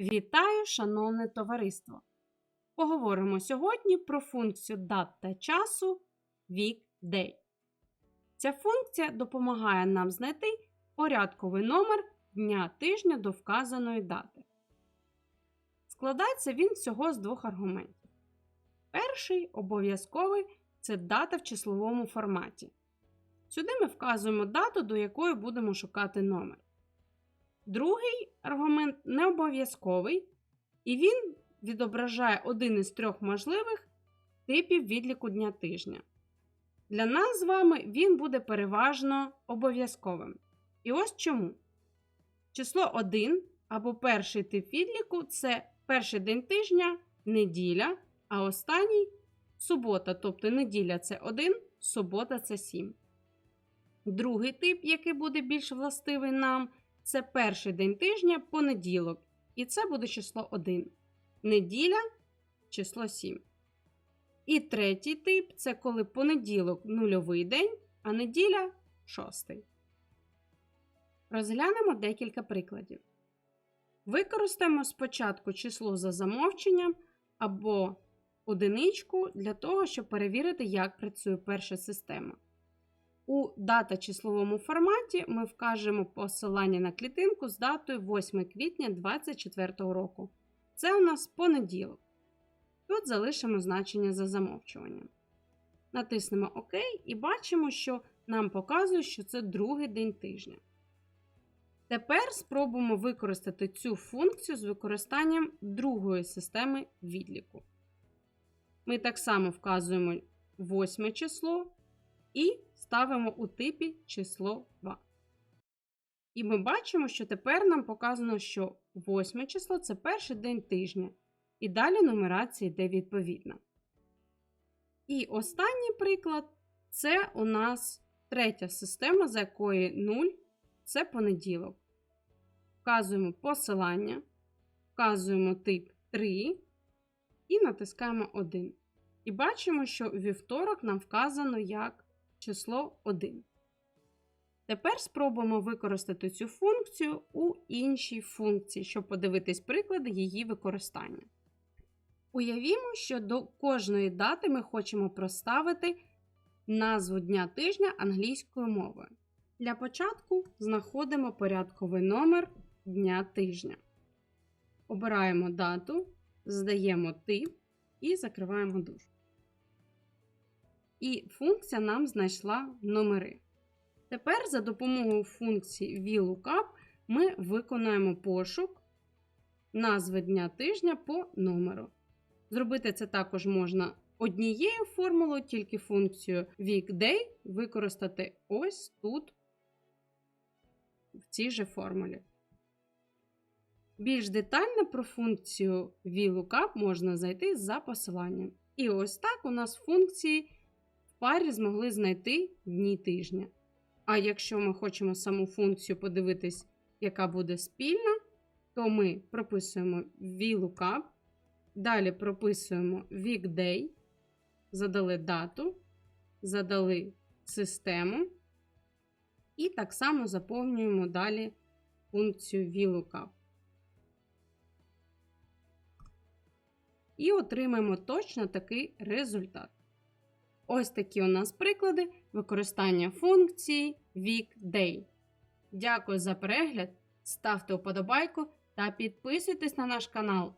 Вітаю, шановне товариство! Поговоримо сьогодні про функцію дат та часу вік day. Ця функція допомагає нам знайти порядковий номер дня тижня до вказаної дати. Складається він всього з двох аргументів. Перший обов'язковий це дата в числовому форматі. Сюди ми вказуємо дату, до якої будемо шукати номер. Другий аргумент не обов'язковий, і він відображає один із трьох можливих типів відліку дня тижня. Для нас з вами він буде переважно обов'язковим. І ось чому. Число 1 або перший тип відліку це перший день тижня, неділя, а останній субота, тобто неділя це 1, субота це 7. Другий тип, який буде більш властивий нам, це перший день тижня, понеділок. І це буде число 1. Неділя число 7. І третій тип це коли понеділок нульовий день, а неділя шостий. Розглянемо декілька прикладів. Використаємо спочатку число за замовченням або одиничку для того, щоб перевірити, як працює перша система. У дата числовому форматі ми вкажемо посилання на клітинку з датою 8 квітня 2024 року. Це у нас понеділок. Тут залишимо значення за замовчуванням. Натиснемо ОК і бачимо, що нам показує, що це другий день тижня. Тепер спробуємо використати цю функцію з використанням другої системи відліку. Ми так само вказуємо 8 число і ставимо у типі число 2. І ми бачимо, що тепер нам показано, що 8 число це перший день тижня. І далі нумерація йде відповідна. І останній приклад це у нас третя система, за якої 0 це понеділок. Вказуємо посилання, вказуємо тип 3 і натискаємо 1. І бачимо, що вівторок нам вказано як число 1. Тепер спробуємо використати цю функцію у іншій функції, щоб подивитись приклади її використання. Уявімо, що до кожної дати ми хочемо проставити назву дня тижня англійською мовою. Для початку знаходимо порядковий номер дня тижня. Обираємо дату, задаємо тип і закриваємо душ. І функція нам знайшла номери. Тепер за допомогою функції VLOOKUP ми виконаємо пошук назви дня тижня по номеру. Зробити це також можна однією формулою, тільки функцію weekday використати ось тут, в цій же формулі. Більш детально про функцію VLOOKUP можна зайти за посиланням. І ось так у нас функції парі змогли знайти дні тижня. А якщо ми хочемо саму функцію подивитись, яка буде спільна, то ми прописуємо VLOOKUP, далі прописуємо weekday, задали дату, задали систему. І так само заповнюємо далі функцію VLOOKUP. І отримаємо точно такий результат. Ось такі у нас приклади використання функції weekday. Дякую за перегляд, ставте вподобайку та підписуйтесь на наш канал.